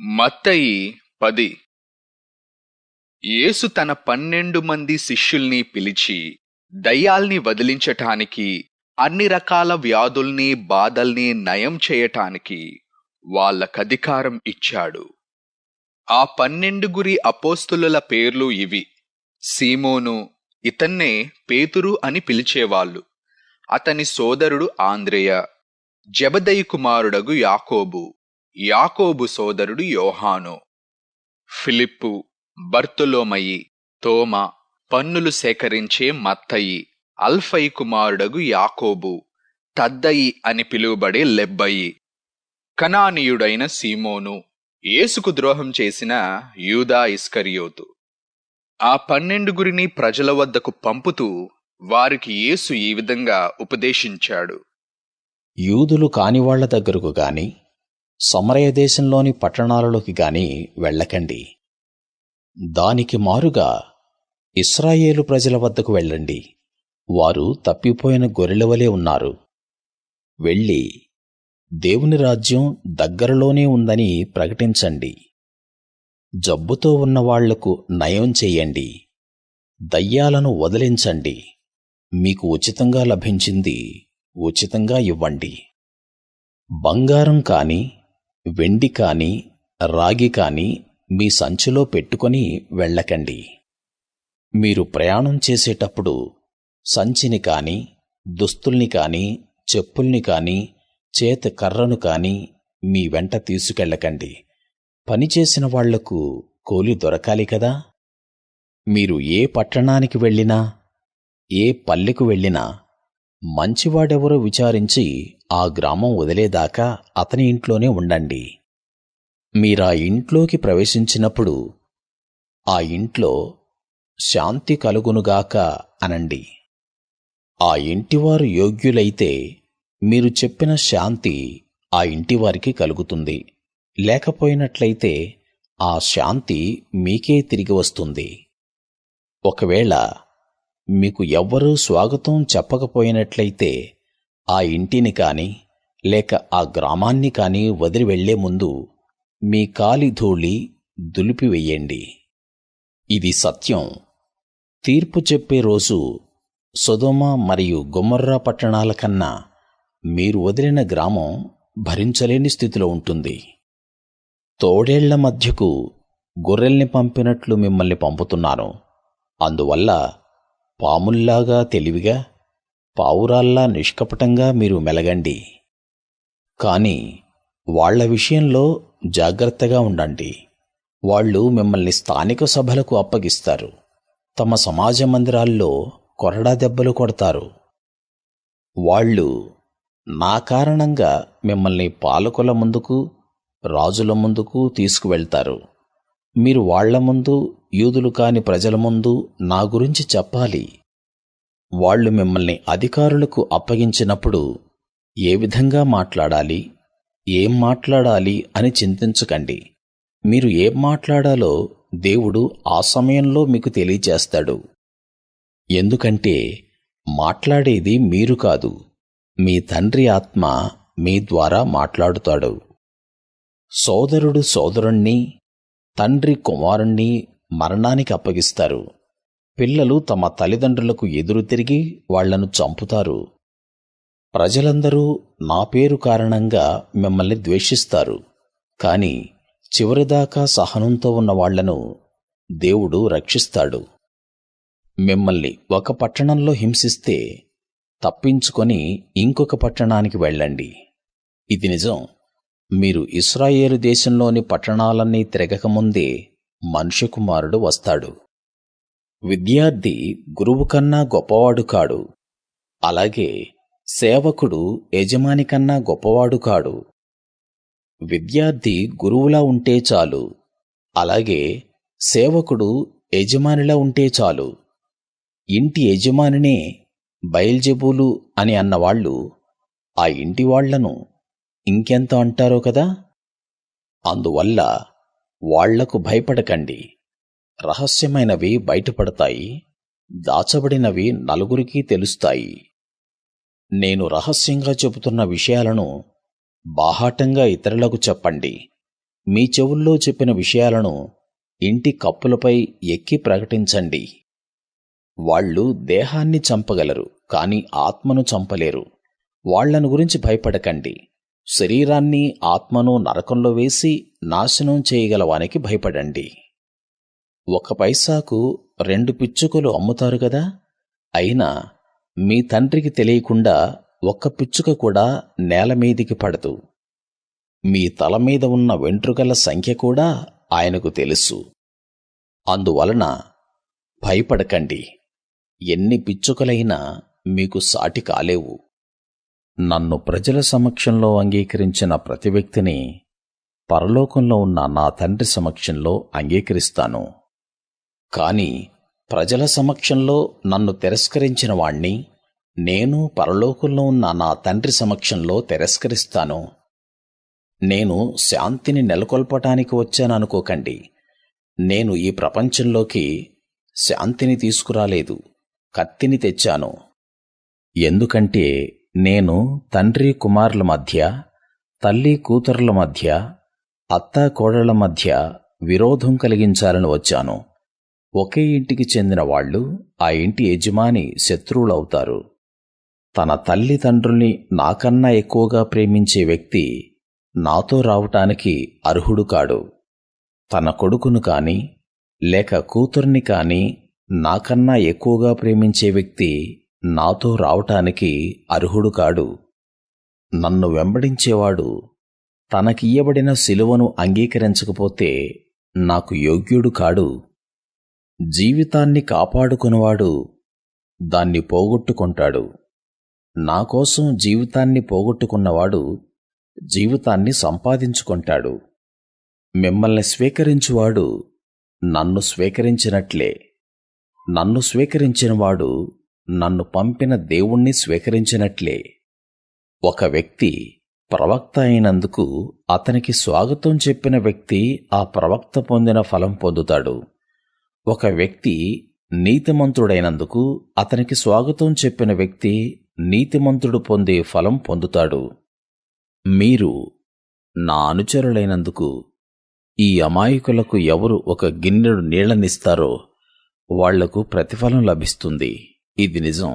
మత్తయి పది. యేసు తన పన్నెండు మంది శిష్యుల్ని పిలిచి దయ్యాల్ని వదిలించటానికి అన్ని రకాల వ్యాధుల్ని బాధల్ని నయం చేయటానికి వాళ్ళకధికారం ఇచ్చాడు. ఆ పన్నెండుగురి అపోస్తులుల పేర్లు ఇవి. సీమోను ఇతన్నే పేతురు అని పిలిచేవాళ్ళు. అతని సోదరుడు ఆంద్రేయ జబదయి కుమారుడగు యాకోబు. యాకోబు సోదరుడు యోహాను. ఫిలిప్పు బర్తులోమయి తోమ పన్నులు సేకరించే మత్తయి అల్ఫై కుమారుడగు యాకోబు తద్దయి అని పిలువబడే లెబ్బయి. కనానీయుడైన సీమోను యేసుకు ద్రోహం చేసిన యూదా ఇస్కరియోతు. ఆ పన్నెండుగురిని ప్రజల వద్దకు పంపుతూ వారికి యేసు ఈ విధంగా ఉపదేశించాడు. యూదులు కానివాళ్ళ దగ్గరకు గాని సమరయ దేశంలోని పట్టణాలలోకి గాని వెళ్ళకండి. దానికి మారుగా ఇస్రాయేలు ప్రజల వద్దకు వెళ్ళండి. వారు తప్పిపోయిన గొర్రెలవలే ఉన్నారు. వెళ్ళి దేవుని రాజ్యం దగ్గరలోనే ఉందని ప్రకటించండి. జబ్బుతో ఉన్న వాళ్ళకు నయం చెయ్యండి దయ్యాలను వదిలించండి. మీకు ఉచితంగా లభించింది ఉచితంగా ఇవ్వండి. బంగారం కాని వెండి కానీ రాగి కానీ మీ సంచిలో పెట్టుకొని వెళ్ళకండి. మీరు ప్రయాణం చేసేటప్పుడు సంచిని కాని దుస్తుల్ని కాని చెప్పుల్ని కాని చేతకర్రను కాని మీ వెంట తీసుకెళ్ళకండి. పనిచేసిన వాళ్ళకు కూలి దొరకాలి కదా? మీరు ఏ పట్టణానికి వెళ్ళినా ఏ పల్లెకు వెళ్ళినా మంచివాడెవరో విచారించి ఆ గ్రామం వదిలేదాకా అతని ఇంట్లోనే ఉండండి. మీరా ఇంట్లోకి ప్రవేశించినప్పుడు ఆ ఇంట్లో శాంతి కలుగునుగాక అనండి. ఆ ఇంటివారు యోగ్యులైతే మీరు చెప్పిన శాంతి ఆ ఇంటివారికి కలుగుతుంది. లేకపోయినట్లయితే ఆ శాంతి మీకే తిరిగి వస్తుంది. ఒకవేళ మీకు ఎవ్వరూ స్వాగతం చెప్పకపోయినట్లయితే ఆ ఇంటిని కాని లేక ఆ గ్రామాన్ని కాని వదిలి వెళ్ళే ముందు మీ కాలి ధూళి దులిపివెయ్యండి ఇది సత్యం. తీర్పు చెప్పే రోజు సొదొమ మరియు గొమొర్రా పట్టణాల కన్నా మీరు వదిలిన గ్రామం భరించలేని స్థితిలో ఉంటుంది. తోడేళ్ళ మధ్యకు గొర్రెల్ని పంపినట్లు మిమ్మల్ని పంపుతున్నాను అందువల్ల పాముల్లాగా తెలివిగా పావురాల్లా నిష్కపటంగా మీరు మెలగండి. కాని వాళ్ళ విషయంలో జాగ్రత్తగా ఉండండి. వాళ్ళు మిమ్మల్ని స్థానిక సభలకు అప్పగిస్తారు. తమ సమాజ మందిరాల్లో కొరడా దెబ్బలు కొడతారు. వాళ్ళు నా కారణంగా మిమ్మల్ని పాలకుల ముందుకు రాజుల ముందుకు తీసుకువెళ్తారు. మీరు వాళ్ళ ముందు యూదులు కాని ప్రజల ముందు నా గురించి చెప్పాలి. వాళ్ళు మిమ్మల్ని అధికారులకు అప్పగించినప్పుడు ఏ విధంగా మాట్లాడాలి? ఏం మాట్లాడాలి అని చింతించకండి. మీరు ఏం మాట్లాడాలో దేవుడు ఆ సమయంలో మీకు తెలియచేస్తాడు. ఎందుకంటే మాట్లాడేది మీరు కాదు మీ తండ్రి ఆత్మ మీ ద్వారా మాట్లాడుతాడు. సోదరుడు సోదరుణ్ణి తండ్రి కుమారుణ్ణి మరణానికి అప్పగిస్తారు. పిల్లలు తమ తల్లిదండ్రులకు ఎదురు తిరిగి వాళ్ళను చంపుతారు. ప్రజలందరూ నా పేరు కారణంగా మిమ్మల్ని ద్వేషిస్తారు. కాని చివరిదాకా సహనంతో ఉన్న వాళ్ళను దేవుడు రక్షిస్తాడు. మిమ్మల్ని ఒక పట్టణంలో హింసిస్తే తప్పించుకొని ఇంకొక పట్టణానికి వెళ్ళండి. ఇది నిజం. మీరు ఇస్రాయేలు దేశంలోని పట్టణాలన్నీ తిరగకముందే మనుష్య కుమారుడు వస్తాడు. విద్యార్థి గురువు కన్నా గొప్పవాడు కాడు. అలాగే సేవకుడు యజమాని కన్నా గొప్పవాడు కాడు. విద్యార్థి గురువులా ఉంటే చాలు. అలాగే సేవకుడు యజమానిలా ఉంటే చాలు. ఇంటి యజమానినే బయల్జెబూలు అని అన్నవాళ్ళు ఆ ఇంటివాళ్ళను ఇంకెంత అంటారో కదా? అందువల్ల వాళ్ళకు భయపడకండి. రహస్యమైనవి బయటపడతాయి. దాచబడినవి నలుగురికి తెలుస్తాయి. నేను రహస్యంగా చెబుతున్న విషయాలను బాహాటంగా ఇతరులకు చెప్పండి. మీ చెవుల్లో చెప్పిన విషయాలను ఇంటి కప్పులపై ఎక్కి ప్రకటించండి. వాళ్ళు దేహాన్ని చంపగలరు కాని ఆత్మను చంపలేరు. వాళ్ళను గురించి భయపడకండి. శరీరాన్ని ఆత్మను నరకంలో వేసి నాశనం చేయగలవానికి భయపడండి. ఒక పైసాకు రెండు పిచ్చుకలు అమ్ముతారు గదా అయినా మీ తండ్రికి తెలియకుండా ఒక్క పిచ్చుక కూడా నేల మీదికి పడదు. మీ తల మీద ఉన్న వెంట్రుకల సంఖ్య కూడా ఆయనకు తెలుసు. అందువలన భయపడకండి. ఎన్ని పిచ్చుకలైనా మీకు సాటి కాలేవు. నన్ను ప్రజల సమక్షంలో అంగీకరించిన ప్రతి వ్యక్తిని పరలోకంలో ఉన్న నా తండ్రి సమక్షంలో అంగీకరిస్తాను. కాని ప్రజల సమక్షంలో నన్ను తిరస్కరించిన వాణ్ణి నేను పరలోకంలో ఉన్న నా తండ్రి సమక్షంలో తిరస్కరిస్తాను. నేను శాంతిని నెలకొల్పటానికి వచ్చాననుకోకండి. నేను ఈ ప్రపంచంలోకి శాంతిని తీసుకురాలేదు కత్తిని తెచ్చాను. ఎందుకంటే నేను తండ్రి కుమారుల మధ్య తల్లి కూతుర్ల మధ్య అత్తాకోడళ్ళ మధ్య విరోధం కలిగించాలని వచ్చాను. ఒకే ఇంటికి చెందిన వాళ్ళు ఆ ఇంటి యజమాని శత్రువులవుతారు. తన తల్లి తండ్రుల్ని నాకన్నా ఎక్కువగా ప్రేమించే వ్యక్తి నాతో రావటానికి అర్హుడు కాడు. తన కొడుకును కాని లేక కూతుర్ని కాని నాకన్నా ఎక్కువగా ప్రేమించే వ్యక్తి నాతో రావటానికి అర్హుడు కాడు. నన్ను వెంబడించేవాడు తనకియ్యబడిన శిలువను అంగీకరించకపోతే నాకు యోగ్యుడు కాడు. జీవితాన్ని కాపాడుకునివాడు దాన్ని పోగొట్టుకుంటాడు. నా కోసం జీవితాన్ని పోగొట్టుకున్నవాడు జీవితాన్ని సంపాదించుకుంటాడు. మిమ్మల్ని స్వీకరించువాడు నన్ను స్వీకరించినట్లే. నన్ను స్వీకరించినవాడు నన్ను పంపిన దేవుణ్ణి స్వీకరించినట్లే. ఒక వ్యక్తి ప్రవక్త అయినందుకు అతనికి స్వాగతం చెప్పిన వ్యక్తి ఆ ప్రవక్త పొందిన ఫలం పొందుతాడు. ఒక వ్యక్తి నీతిమంతుడైనందుకు అతనికి స్వాగతం చెప్పిన వ్యక్తి నీతిమంతుడు పొందే ఫలం పొందుతాడు. మీరు నా అనుచరులైనందుకు ఈ అమాయకులకు ఎవరు ఒక గిన్నెడు నీళ్ళనిస్తారో వాళ్ళకు ప్రతిఫలం లభిస్తుంది. ఇది నిజం